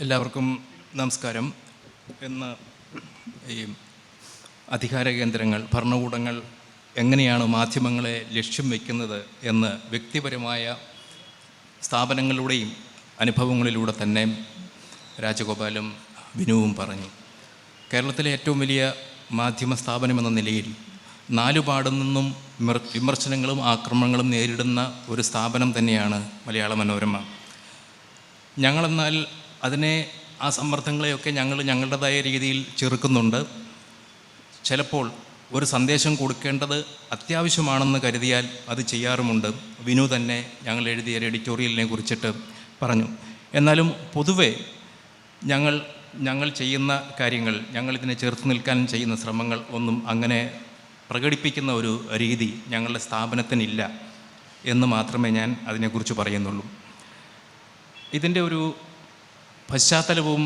എല്ലാവർക്കും നമസ്കാരം. ഇന്ന് ഈ അധികാര കേന്ദ്രങ്ങൾ ഭരണകൂടങ്ങൾ എങ്ങനെയാണ് മാധ്യമങ്ങളെ ലക്ഷ്യം വയ്ക്കുന്നത് എന്ന് വ്യക്തിപരമായ സ്ഥാപനങ്ങളിലൂടെയും അനുഭവങ്ങളിലൂടെ തന്നെ രാജഗോപാലും വിനുവും പറഞ്ഞു. കേരളത്തിലെ ഏറ്റവും വലിയ മാധ്യമ സ്ഥാപനം എന്ന നിലയിൽ നാലുപാടും നിന്നും വിമർശനങ്ങളും ആക്രമണങ്ങളും നേരിടുന്ന ഒരു സ്ഥാപനം തന്നെയാണ് മലയാള മനോരമ. ഞങ്ങളെന്നാൽ അതിനെ ആ സമ്മർദ്ദങ്ങളെയൊക്കെ ഞങ്ങൾ ഞങ്ങളുടേതായ രീതിയിൽ ചെറുക്കുന്നുണ്ട്. ചിലപ്പോൾ ഒരു സന്ദേശം കൊടുക്കേണ്ടത് അത്യാവശ്യമാണെന്ന് കരുതിയാൽ അത് ചെയ്യാറുമുണ്ട്. വിനു തന്നെ ഞങ്ങൾ എഴുതിയ എഡിറ്റോറിയലിനെ കുറിച്ചിട്ട് പറഞ്ഞു. എന്നാലും പൊതുവെ ഞങ്ങൾ ഞങ്ങൾ ചെയ്യുന്ന കാര്യങ്ങൾ ഞങ്ങൾ ഇതിനെ ചേർത്ത് നിൽക്കാൻ ചെയ്യുന്ന ശ്രമങ്ങൾ ഒന്നും അങ്ങനെ പ്രകടിപ്പിക്കുന്ന ഒരു രീതി ഞങ്ങളുടെ സ്ഥാപനത്തിനില്ല എന്ന് മാത്രമേ ഞാൻ അതിനെക്കുറിച്ച് പറയുന്നുള്ളൂ. ഇതിന്റെ ഒരു പശ്ചാത്തലവും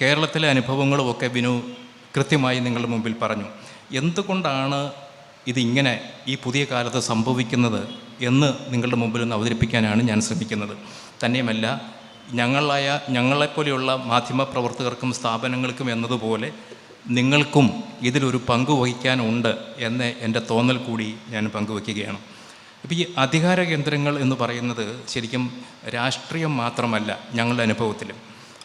കേരളത്തിലെ അനുഭവങ്ങളും ഒക്കെ ബിനു കൃത്യമായി നിങ്ങളുടെ മുമ്പിൽ പറഞ്ഞു. എന്തുകൊണ്ടാണ് ഇതിങ്ങനെ ഈ പുതിയ കാലത്ത് സംഭവിക്കുന്നത് എന്ന് നിങ്ങളുടെ മുമ്പിൽ ഒന്ന് അവതരിപ്പിക്കാനാണ് ഞാൻ ശ്രമിക്കുന്നത്. തന്നെയുമല്ല ഞങ്ങളായ ഞങ്ങളെപ്പോലെയുള്ള മാധ്യമ പ്രവർത്തകർക്കും സ്ഥാപനങ്ങൾക്കും എന്നതുപോലെ നിങ്ങൾക്കും ഇതിലൊരു പങ്ക് വഹിക്കാനുണ്ട് എന്ന് എന്റെ തോന്നൽ കൂടി ഞാൻ പങ്കുവയ്ക്കുകയാണ് ഇപ്പോൾ ഈ അധികാര കേന്ദ്രങ്ങൾ എന്ന് പറയുന്നത് ശരിക്കും രാഷ്ട്രീയം മാത്രമല്ല ഞങ്ങളുടെ അനുഭവത്തിൽ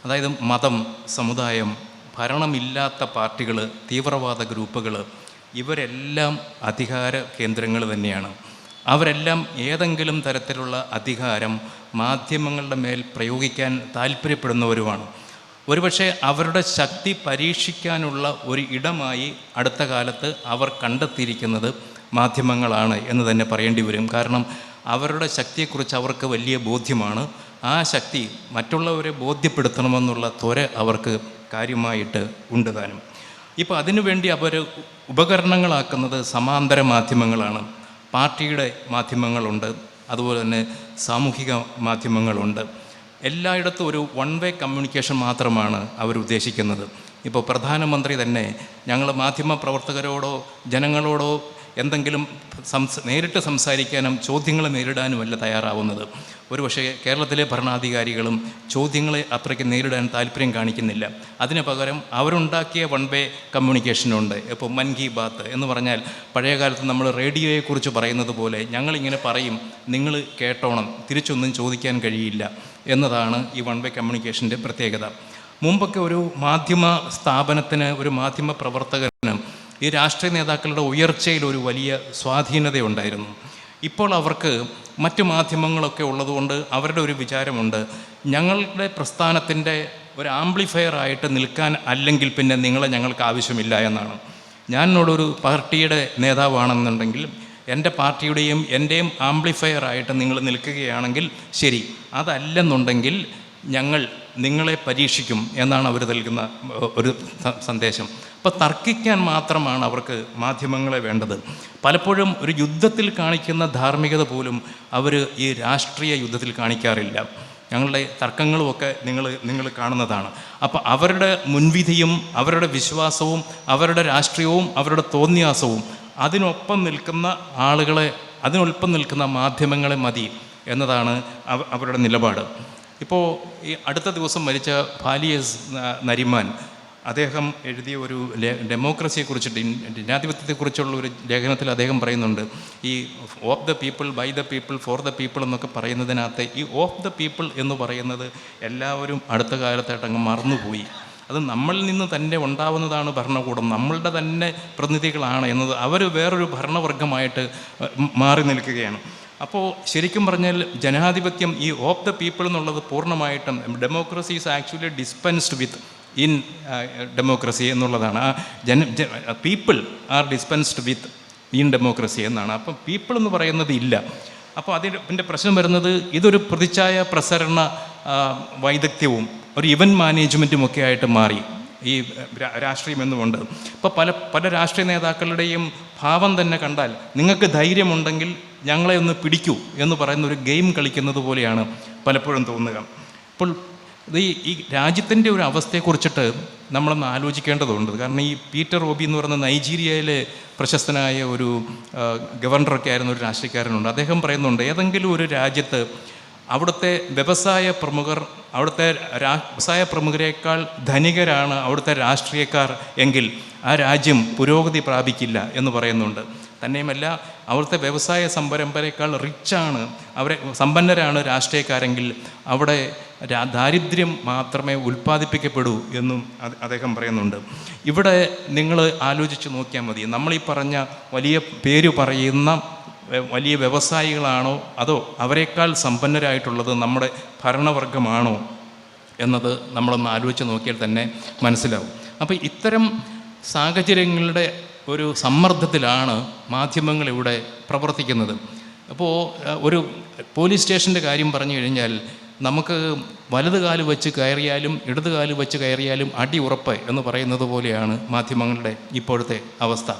അതായത് മതം സമുദായം ഭരണമില്ലാത്ത പാർട്ടികൾ തീവ്രവാദ ഗ്രൂപ്പുകൾ ഇവരെല്ലാം അധികാര കേന്ദ്രങ്ങൾ തന്നെയാണ്. അവരെല്ലാം ഏതെങ്കിലും തരത്തിലുള്ള അധികാരം മാധ്യമങ്ങളുടെ മേൽ പ്രയോഗിക്കാൻ താല്പര്യപ്പെടുന്നവരുമാണ്. ഒരുപക്ഷെ അവരുടെ ശക്തി പരീക്ഷിക്കാനുള്ള ഒരു ഇടമായി അടുത്ത കാലത്ത് അവർ കണ്ടെത്തിയിരിക്കുന്നത് മാധ്യമങ്ങളാണ് എന്ന് തന്നെ പറയേണ്ടി വരും. കാരണം അവരുടെ ശക്തിയെക്കുറിച്ച് അവർക്ക് വലിയ ബോധ്യമാണ്. ആ ശക്തി മറ്റുള്ളവരെ ബോധ്യപ്പെടുത്തണമെന്നുള്ള ത്വര അവർക്ക് കാര്യമായിട്ട് ഉണ്ട് താനും. ഇപ്പോൾ അതിനുവേണ്ടി അവർ ഉപകരണങ്ങളാക്കുന്നത് സമാന്തര മാധ്യമങ്ങളാണ്. പാർട്ടിയുടെ മാധ്യമങ്ങളുണ്ട്. അതുപോലെ തന്നെ സാമൂഹിക മാധ്യമങ്ങളുണ്ട്. എല്ലായിടത്തും ഒരു വൺ വേ കമ്മ്യൂണിക്കേഷൻ മാത്രമാണ് അവരുദ്ദേശിക്കുന്നത് ഇപ്പോൾ പ്രധാനമന്ത്രി തന്നെ ഞങ്ങൾ മാധ്യമ പ്രവർത്തകരോടോ ജനങ്ങളോടോ എന്തെങ്കിലും സംസ് നേരിട്ട് സംസാരിക്കാനും ചോദ്യങ്ങൾ നേരിടാനുമല്ല തയ്യാറാവുന്നത്. ഒരുപക്ഷെ കേരളത്തിലെ ഭരണാധികാരികളും ചോദ്യങ്ങളെ അത്രയ്ക്ക് നേരിടാൻ താല്പര്യം കാണിക്കുന്നില്ല. അതിന് പകരം അവരുണ്ടാക്കിയ വൺ വേ കമ്മ്യൂണിക്കേഷനുണ്ട്. ഇപ്പോൾ മൻ കി ബാത്ത് എന്ന് പറഞ്ഞാൽ പഴയകാലത്ത് നമ്മൾ റേഡിയോയെക്കുറിച്ച് പറയുന്നത് പോലെ ഞങ്ങളിങ്ങനെ പറയും നിങ്ങൾ കേട്ടോണം തിരിച്ചൊന്നും ചോദിക്കാൻ കഴിയില്ല എന്നതാണ് ഈ വൺ വേ കമ്മ്യൂണിക്കേഷന്റെ പ്രത്യേകത. മുമ്പൊക്കെ ഒരു മാധ്യമ സ്ഥാപനത്തിന് ഒരു മാധ്യമ പ്രവർത്തകന് ഈ രാഷ്ട്രീയ നേതാക്കളുടെ ഉയർച്ചയിൽ ഒരു വലിയ സ്വാധീനതയുണ്ടായിരുന്നു. ഇപ്പോൾ അവർക്ക് മറ്റു മാധ്യമങ്ങളൊക്കെ ഉള്ളതുകൊണ്ട് അവരുടെ ഒരു വിചാരമുണ്ട് ഞങ്ങളുടെ പ്രസ്ഥാനത്തിന്റെ ഒരു ആംപ്ലിഫയർ ആയിട്ട് നിൽക്കാൻ അല്ലെങ്കിൽ പിന്നെ നിങ്ങളെ ഞങ്ങൾക്ക് ആവശ്യമില്ല എന്നാണ്. ഞാൻ ഒരു പാർട്ടിയുടെ നേതാവാണെന്നുണ്ടെങ്കിൽ എന്റെ പാർട്ടിയുടെയും എന്റെയും ആംപ്ലിഫയർ ആയിട്ട് നിങ്ങൾ നിൽക്കുകയാണെങ്കിൽ ശരി അതല്ലെന്നുണ്ടെങ്കിൽ ഞങ്ങൾ നിങ്ങളെ പരീക്ഷിക്കും എന്നാണ് അവർ നൽകുന്ന ഒരു സന്ദേശം. അപ്പോൾ തർക്കിക്കാൻ മാത്രമാണ് അവർക്ക് മാധ്യമങ്ങളെ വേണ്ടത്. പലപ്പോഴും ഒരു യുദ്ധത്തിൽ കാണിക്കുന്ന ധാർമ്മികത പോലും അവർ ഈ രാഷ്ട്രീയ യുദ്ധത്തിൽ കാണിക്കാറില്ല. ഞങ്ങളുടെ തർക്കങ്ങളുമൊക്കെ നിങ്ങൾ നിങ്ങൾ കാണുന്നതാണ്. അപ്പോൾ അവരുടെ മുൻവിധിയും അവരുടെ വിശ്വാസവും അവരുടെ രാഷ്ട്രീയവും അവരുടെ തോന്നിയാസവും അതിനൊപ്പം നിൽക്കുന്ന ആളുകളെ അതിനൊപ്പം നിൽക്കുന്ന മാധ്യമങ്ങളെ മതി എന്നതാണ് അവ- അവരുടെ നിലപാട്. ഇപ്പോൾ ഈ അടുത്ത ദിവസം മരിച്ച ഫാലിയസ് നരിമാൻ അദ്ദേഹം എഴുതിയ ഒരു ഡെമോക്രസിയെക്കുറിച്ചിട്ട് ജനാധിപത്യത്തെക്കുറിച്ചുള്ള ഒരു ലേഖനത്തിൽ അദ്ദേഹം പറയുന്നുണ്ട്. ഈ of the people by the people for the people എന്നൊക്കെ പറയുന്നതിനകത്ത് ഈ ഓഫ് ദ പീപ്പിൾ എന്ന് പറയുന്നത് എല്ലാവരും അടുത്ത കാലത്തായിട്ട് അങ്ങ് മറന്നുപോയി. അത് നമ്മളിൽ നിന്ന് തന്നെ ഉണ്ടാവുന്നതാണ് ഭരണകൂടം. നമ്മളുടെ തന്നെ പ്രതിനിധികളാണ് എന്നത്. അവർ വേറൊരു ഭരണവർഗമായിട്ട് മാറി നിൽക്കുകയാണ്. അപ്പോൾ ശരിക്കും പറഞ്ഞാൽ ജനാധിപത്യം ഈ ഓഫ് ദ പീപ്പിൾ എന്നുള്ളത് പൂർണമായിട്ടും democracy is actually dispensed with in democracy എന്നുള്ളതാണ്. ആ ജന people are dispensed with in democracy എന്നാണ്. അപ്പം പീപ്പിൾ എന്ന് പറയുന്നത് ഇല്ല. അപ്പോൾ അതിന്റെ പ്രശ്നം വരുന്നത് ഇതൊരു പ്രതിച്ഛായ പ്രസരണ വൈദഗ്ധ്യവും ഒരു ഇവന്റ് മാനേജ്മെന്റും ഒക്കെ ആയിട്ട് മാറി. ഈ രാഷ്ട്രീയമെന്നുമുണ്ട്. ഇപ്പോൾ പല പല രാഷ്ട്രീയ നേതാക്കളുടെയും ഭാവം തന്നെ കണ്ടാൽ നിങ്ങൾക്ക് ധൈര്യമുണ്ടെങ്കിൽ ഞങ്ങളെ ഒന്ന് പിടിക്കൂ എന്ന് പറയുന്ന ഒരു ഗെയിം കളിക്കുന്നത് പോലെയാണ് പലപ്പോഴും തോന്നുക. ഇപ്പോൾ ഇത് ഈ ഈ രാജ്യത്തിന്റെ ഒരു അവസ്ഥയെക്കുറിച്ചിട്ട് നമ്മളൊന്ന് ആലോചിക്കേണ്ടതുണ്ട്. കാരണം ഈ പീറ്റർ ഓബി എന്ന് പറയുന്ന നൈജീരിയയിലെ പ്രശസ്തനായ ഒരു ഗവർണറൊക്കെ ആയിരുന്ന ഒരു രാഷ്ട്രീയക്കാരനുണ്ട്. അദ്ദേഹം പറയുന്നുണ്ട് ഏതെങ്കിലും ഒരു രാജ്യത്ത് അവിടുത്തെ വ്യവസായ പ്രമുഖർ അവിടുത്തെ വ്യവസായ പ്രമുഖരേക്കാൾ ധനികരാണ് അവിടുത്തെ രാഷ്ട്രീയക്കാർ എങ്കിൽ ആ രാജ്യം പുരോഗതി പ്രാപിക്കില്ല എന്ന് പറയുന്നുണ്ട്. തന്നെയുമല്ല അവിടുത്തെ വ്യവസായ സംരംഭരേക്കാൾ റിച്ചാണ് അവരെ സമ്പന്നരാണ് രാഷ്ട്രീയക്കാരെങ്കിൽ അവിടെ ദാരിദ്ര്യം മാത്രമേ ഉൽപ്പാദിപ്പിക്കപ്പെടൂ എന്നും അദ്ദേഹം പറയുന്നുണ്ട്. ഇവിടെ നിങ്ങൾ ആലോചിച്ച് നോക്കിയാൽ മതി. നമ്മളീ പറഞ്ഞ വലിയ പേര് പറയുന്ന വലിയ വ്യവസായികളാണോ? അതോ അവരെക്കാൾ സമ്പന്നരായിട്ടുള്ളത് നമ്മുടെ ഭരണവർഗമാണോ? എന്നത് നമ്മളൊന്ന് ആലോചിച്ച് നോക്കിയാൽ തന്നെ മനസ്സിലാവും. അപ്പോൾ ഇത്തരം സാഹചര്യങ്ങളുടെ ഒരു സമ്മർദ്ദത്തിലാണ് മാധ്യമങ്ങൾ ഇവിടെ പ്രവർത്തിക്കുന്നത്. അപ്പോൾ ഒരു പോലീസ് സ്റ്റേഷന്റെ കാര്യം പറഞ്ഞു കഴിഞ്ഞാൽ നമുക്ക് വലത് കാൽ വെച്ച് കയറിയാലും ഇടത് കാൽ വെച്ച് കയറിയാലും അടി ഉറപ്പ് എന്ന് പറയുന്നത് പോലെയാണ് മാധ്യമങ്ങളുടെ ഇപ്പോഴത്തെ അവസ്ഥ.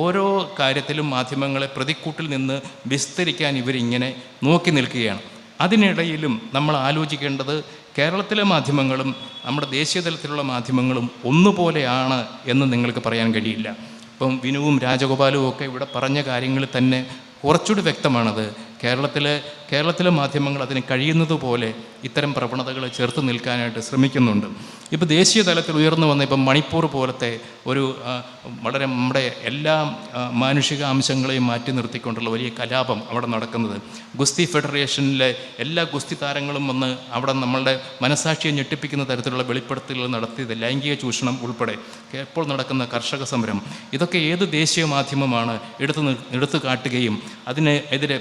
ഓരോ കാര്യത്തിലും മാധ്യമങ്ങളെ പ്രതിക്കൂട്ടിൽ നിന്ന് വിസ്തരിക്കാൻ ഇവരിങ്ങനെ നോക്കി നിൽക്കുകയാണ്. അതിനിടയിലും നമ്മൾ ആലോചിക്കേണ്ടത് കേരളത്തിലെ മാധ്യമങ്ങളും നമ്മുടെ ദേശീയ തലത്തിലുള്ള മാധ്യമങ്ങളും ഒന്നുപോലെയാണ് എന്ന് നിങ്ങൾക്ക് പറയാൻ കഴിയില്ല. ഇപ്പം വിനുവും രാജഗോപാലും ഒക്കെ ഇവിടെ പറഞ്ഞ കാര്യങ്ങളിൽ തന്നെ കുറച്ചുകൂടി വ്യക്തമാണത്. കേരളത്തിലെ കേരളത്തിലെ മാധ്യമങ്ങൾ അതിന് കഴിയുന്നതുപോലെ ഇത്തരം പ്രവണതകൾ ചെറുത്ത് നിൽക്കാനായിട്ട് ശ്രമിക്കുന്നുണ്ട്. ഇപ്പോൾ ദേശീയ തലത്തിൽ ഉയർന്നു വന്ന ഇപ്പം മണിപ്പൂർ പോലത്തെ ഒരു വളരെ നമ്മുടെ എല്ലാ മാനുഷിക അംശങ്ങളെയും മാറ്റി നിർത്തിക്കൊണ്ടുള്ള വലിയ കലാപം അവിടെ നടക്കുന്നത്. ഗുസ്തി ഫെഡറേഷനിലെ എല്ലാ ഗുസ്തി താരങ്ങളും വന്ന് അവിടെ നമ്മളുടെ മനസാക്ഷിയെ ഞെട്ടിപ്പിക്കുന്ന തരത്തിലുള്ള വെളിപ്പെടുത്തലുകൾ നടത്തിയത് ലൈംഗിക ചൂഷണം ഉൾപ്പെടെ. ഇപ്പോൾ നടക്കുന്ന കർഷക സമരം. ഇതൊക്കെ ഏത് ദേശീയ മാധ്യമമാണ് എടുത്തു എടുത്തു കാട്ടുകയും അതിന് എതിരെ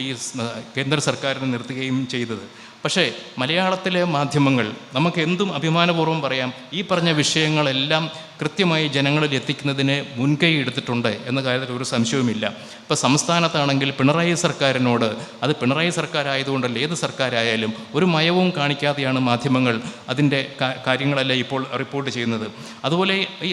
ഈ കേന്ദ്ര സർക്കാരിനെ നിർത്തുകയും ചെയ്തത്. പക്ഷേ മലയാളത്തിലെ മാധ്യമങ്ങൾ നമുക്ക് എന്തും അഭിമാനപൂർവം പറയാം. ഈ പറഞ്ഞ വിഷയങ്ങളെല്ലാം കൃത്യമായി ജനങ്ങളിൽ എത്തിക്കുന്നതിന് മുൻകൈ എടുത്തിട്ടുണ്ട് എന്ന കാര്യത്തിൽ ഒരു സംശയവുമില്ല. ഇപ്പോൾ സംസ്ഥാനത്താണെങ്കിൽ പിണറായി സർക്കാരിനോട് അത് പിണറായി സർക്കാരായതുകൊണ്ടല്ല ഏത് സർക്കാരായാലും ഒരു മയവും കാണിക്കാതെയാണ് മാധ്യമങ്ങൾ അതിന്റെ കാര്യങ്ങളല്ല ഇപ്പോൾ റിപ്പോർട്ട് ചെയ്യുന്നത്. അതുപോലെ ഈ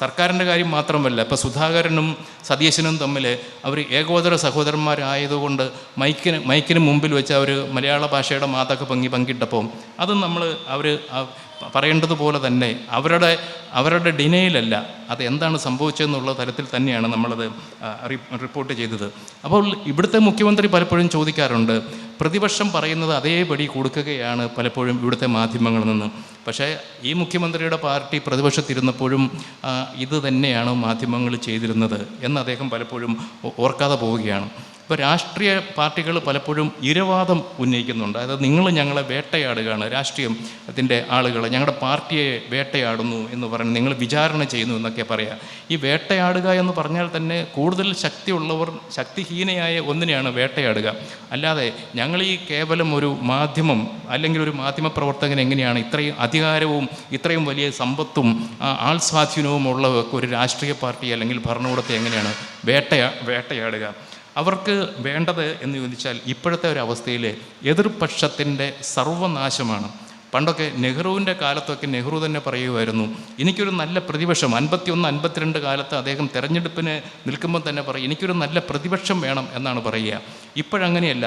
സർക്കാരിന്റെ കാര്യം മാത്രമല്ല ഇപ്പോൾ സുധാകരനും സതീശനും തമ്മിൽ അവർ ഏകോദര സഹോദരന്മാരായതുകൊണ്ട് മൈക്കിന് മൈക്കിന് മുമ്പിൽ വെച്ച് അവർ മലയാള ഭാഷയുടെ മാതക പങ്കി പങ്കിട്ടപ്പോൾ അത് നമ്മൾ അവർ പറയേണ്ടതുപോലെ തന്നെ അവരുടെ അവരുടെ ഡിനയിലല്ല അത് എന്താണ് സംഭവിച്ചതെന്നുള്ള തരത്തിൽ തന്നെയാണ് നമ്മളത് റിപ്പോർട്ട് ചെയ്തത്. അപ്പോൾ ഇവിടുത്തെ മുഖ്യമന്ത്രി പലപ്പോഴും ചോദിക്കാറുണ്ട് പ്രതിപക്ഷം പറയുന്നത് അതേപടി കൊടുക്കുകയാണ് പലപ്പോഴും ഇവിടുത്തെ മാധ്യമങ്ങളിൽ നിന്ന്. പക്ഷേ ഈ മുഖ്യമന്ത്രിയുടെ പാർട്ടി പ്രതിപക്ഷത്തിരുന്നപ്പോഴും ഇത് തന്നെയാണ് മാധ്യമങ്ങൾ ചെയ്തിരുന്നത് എന്ന് അദ്ദേഹം പലപ്പോഴും ഓർക്കാതെ പോവുകയാണ്. ഇപ്പോൾ രാഷ്ട്രീയ പാർട്ടികൾ പലപ്പോഴും ഇരവാദം ഉന്നയിക്കുന്നുണ്ട്. അതായത് നിങ്ങൾ ഞങ്ങളെ വേട്ടയാടുകയാണ് രാഷ്ട്രീയം അതിന്റെ ആളുകൾ ഞങ്ങളുടെ പാർട്ടിയെ വേട്ടയാടുന്നു എന്ന് പറഞ്ഞ് നിങ്ങൾ വിചാരണ ചെയ്യുന്നു എന്നൊക്കെ പറയാം. ഈ വേട്ടയാടുക എന്ന് പറഞ്ഞാൽ തന്നെ കൂടുതൽ ശക്തിയുള്ളവർ ശക്തിഹീനയായ ഒന്നിനെയാണ് വേട്ടയാടുക. അല്ലാതെ ഞങ്ങൾ ഈ കേവലം ഒരു മാധ്യമം അല്ലെങ്കിൽ ഒരു മാധ്യമ പ്രവർത്തകൻ എങ്ങനെയാണ് ഇത്രയും അധികാരവും ഇത്രയും വലിയ സമ്പത്തും ആൾ സ്വാധീനവും ഉള്ള ഒരു രാഷ്ട്രീയ പാർട്ടി അല്ലെങ്കിൽ ഭരണകൂടത്തെ എങ്ങനെയാണ് വേട്ടയാ വേട്ടയാടുക? അവർക്ക് വേണ്ടത് എന്ന് ചോദിച്ചാൽ ഇപ്പോഴത്തെ ഒരു അവസ്ഥയിൽ എതിർപക്ഷത്തിന്റെ സർവനാശമാണ്. പണ്ടൊക്കെ നെഹ്റുവിന്റെ കാലത്തൊക്കെ നെഹ്റു തന്നെ പറയുമായിരുന്നു എനിക്കൊരു നല്ല പ്രതിപക്ഷം അൻപത്തിയൊന്ന് അൻപത്തിരണ്ട് കാലത്ത് അദ്ദേഹം തെരഞ്ഞെടുപ്പിന് നിൽക്കുമ്പോൾ തന്നെ പറയും എനിക്കൊരു നല്ല പ്രതിപക്ഷം വേണം എന്നാണ് പറയുക. ഇപ്പോഴങ്ങനെയല്ല.